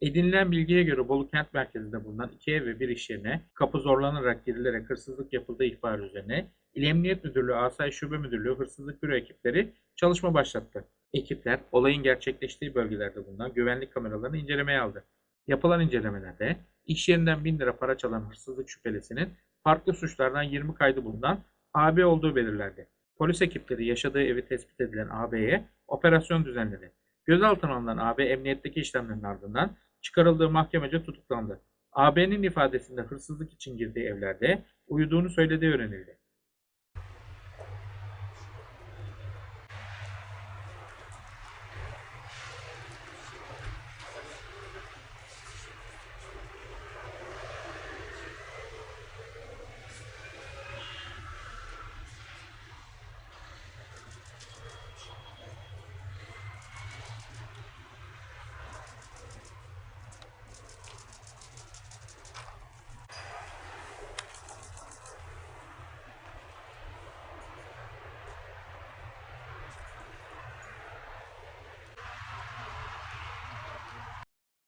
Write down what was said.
Edinilen bilgiye göre Bolu kent merkezinde bulunan iki ev ve bir iş yerine kapı zorlanarak girilerek hırsızlık yapıldığı ihbarı üzerine İl Emniyet Müdürlüğü Asayiş Şube Müdürlüğü Hırsızlık Büro ekipleri çalışma başlattı. Ekipler olayın gerçekleştiği bölgelerde bulunan güvenlik kameralarını incelemeye aldı. Yapılan incelemelerde iş yerinden 1000 lira para çalan hırsızlık şüphelisinin farklı suçlardan 20 kaydı bulunan AB olduğu belirlendi. Polis ekipleri yaşadığı evi tespit edilen AB'ye operasyon düzenledi. Gözaltına alınan AB emniyetteki işlemlerin ardından çıkarıldığı mahkemece tutuklandı. AB'nin ifadesinde hırsızlık için girdiği evlerde uyuduğunu söylediği öğrenildi.